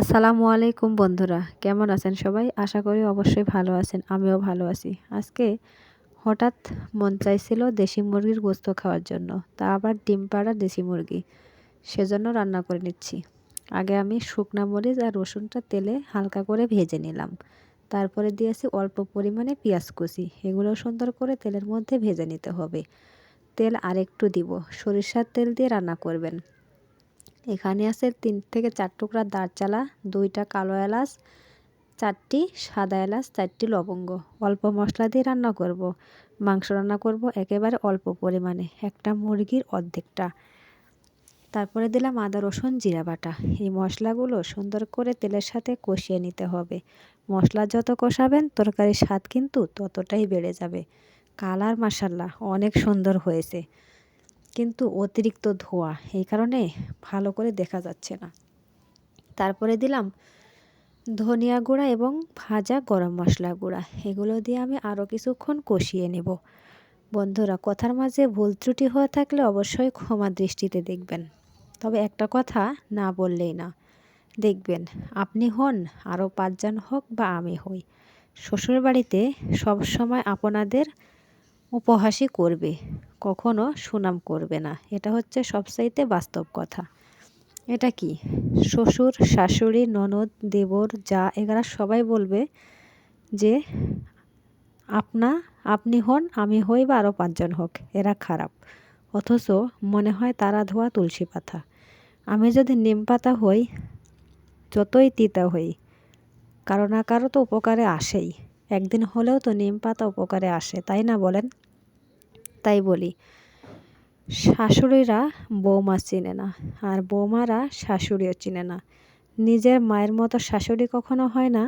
আসসালামু আলাইকুম বন্ধুরা, কেমন আছেন সবাই? আশা করি অবশ্যই ভালো আছেন, আমিও ভালো আছি। আজকে হঠাৎ মন চাইছিল দেশি মুরগির গোস্ত খাওয়ার জন্য, তা আবার ডিম পাড়া দেশি মুরগি, সেজন্য রান্না করে নিচ্ছি। আগে আমি শুকনা মরিচ আর রসুনটা তেলে হালকা করে ভেজে নিলাম। তারপরে দিয়েছি অল্প পরিমাণে পেঁয়াজ কুচি, এগুলো সুন্দর করে তেলের মধ্যে ভেজে নিতে হবে। তেল আরেকটু দিব, সরিষার তেল দিয়ে রান্না করবেন। এখানে আছে তিন থেকে চার টুকরা দারচালা, দুইটা কালো এলাচ, চারটি সাদা এলাচ, চারটি লবঙ্গ। অল্প মশলা দিয়ে রান্না করব। মাংস রান্না করব একেবারে অল্প পরিমাণে, একটা মুরগির অর্ধেকটা। তারপরে দিলাম আদা, রসুন, জিরা বাটা। এই মশলাগুলো সুন্দর করে তেলের সাথে কষিয়ে নিতে হবে। মশলা যত কষাবেন, তরকারির স্বাদ কিন্তু ততটাই বেড়ে যাবে। কালার মাসাল্লা অনেক সুন্দর হয়েছে। কিন্তু অতিরিক্ত ধোয়া, এই কারণে ভালো করে দেখা যাচ্ছে না। তারপরে দিলাম ধনিয়া গুঁড়া এবং ভাজা গরম মশলা গুঁড়া। এগুলো দিয়ে আমি আরও কিছুক্ষণ কষিয়ে নেব। বন্ধুরা, কথার মাঝে ভুল ত্রুটি হয়ে থাকলে অবশ্যই ক্ষমা দৃষ্টিতে দেখবেন। তবে একটা কথা না বললেই না, দেখবেন আপনি হন, আরও পাঁচজন হোক বা আমি হই। শ্বশুর বাড়িতে সবসময় আপনাদের উপহাসই করবে, কখনো সুনাম করবে না। এটা হচ্ছে সবচাইতে বাস্তব কথা। এটা কি? শ্বশুর, শাশুড়ি, ননদ, দেবর, যা, এগারা সবাই বলবে যে, আপনা, আপনি হন, আমি হই বা আরও পাঁচজন হোক, এরা খারাপ। অথচ মনে হয় তারা ধোয়া তুলসী পাতা। আমি যদি নিম পাতা হই, যতই তিতা হই, কারও না কারও তো উপকারে আসেই। একদিন হলেও তো নিম পাতা উপকারে আসে, তাই না বলেন? তাই বলি। শাশুড়িরা বৌমা চিনে না, আর বৌমারা শাশুড়িও চিনে না। নিজের মায়ের মতো শাশুড়ি কখনো হয় না,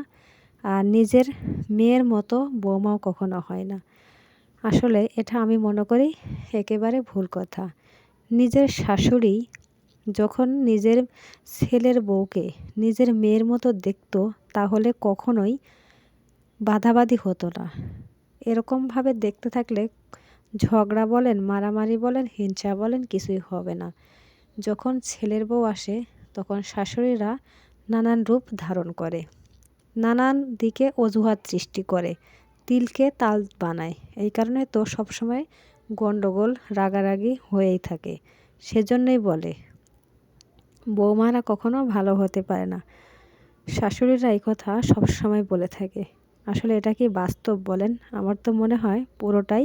আর নিজের মেয়ের মতো বৌমাও কখনো হয় না। আসলে এটা আমি মনে করি একেবারে ভুল কথা। নিজের শাশুড়ি যখন নিজের ছেলের বউকে নিজের মেয়ের মতো দেখত, তাহলে কখনোই বাধাবাধি হতো না। এরকমভাবে দেখতে থাকলে ঝগড়া বলেন, মারামারি বলেন, হিংসা বলেন কিছুই হবে না। যখন ছেলের বউ আসে, তখন শাশুড়িরা নানান রূপ ধারণ করে, নানান দিকে অজুহাত সৃষ্টি করে, তিলকে তাল বানায়। এই কারণে তো সবসময় গণ্ডগোল রাগারাগি হয়েই থাকে। সেজন্যই বলে বৌমারা কখনো ভালো হতে পারে না। শাশুড়িরা এই কথা সবসময় বলে থাকে। আসলে এটা কি বাস্তব বলেন? আমার তো মনে হয় পুরোটাই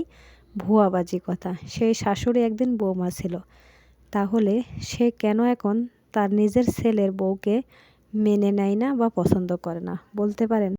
ভুয়াবাজি কথা। সেই শাশুড়ি একদিন বৌমা ছিল। তাহলে সে কেন এখন তার নিজের ছেলের বউকে মেনে নেয় না বা পছন্দ করে না? বলতে পারেন?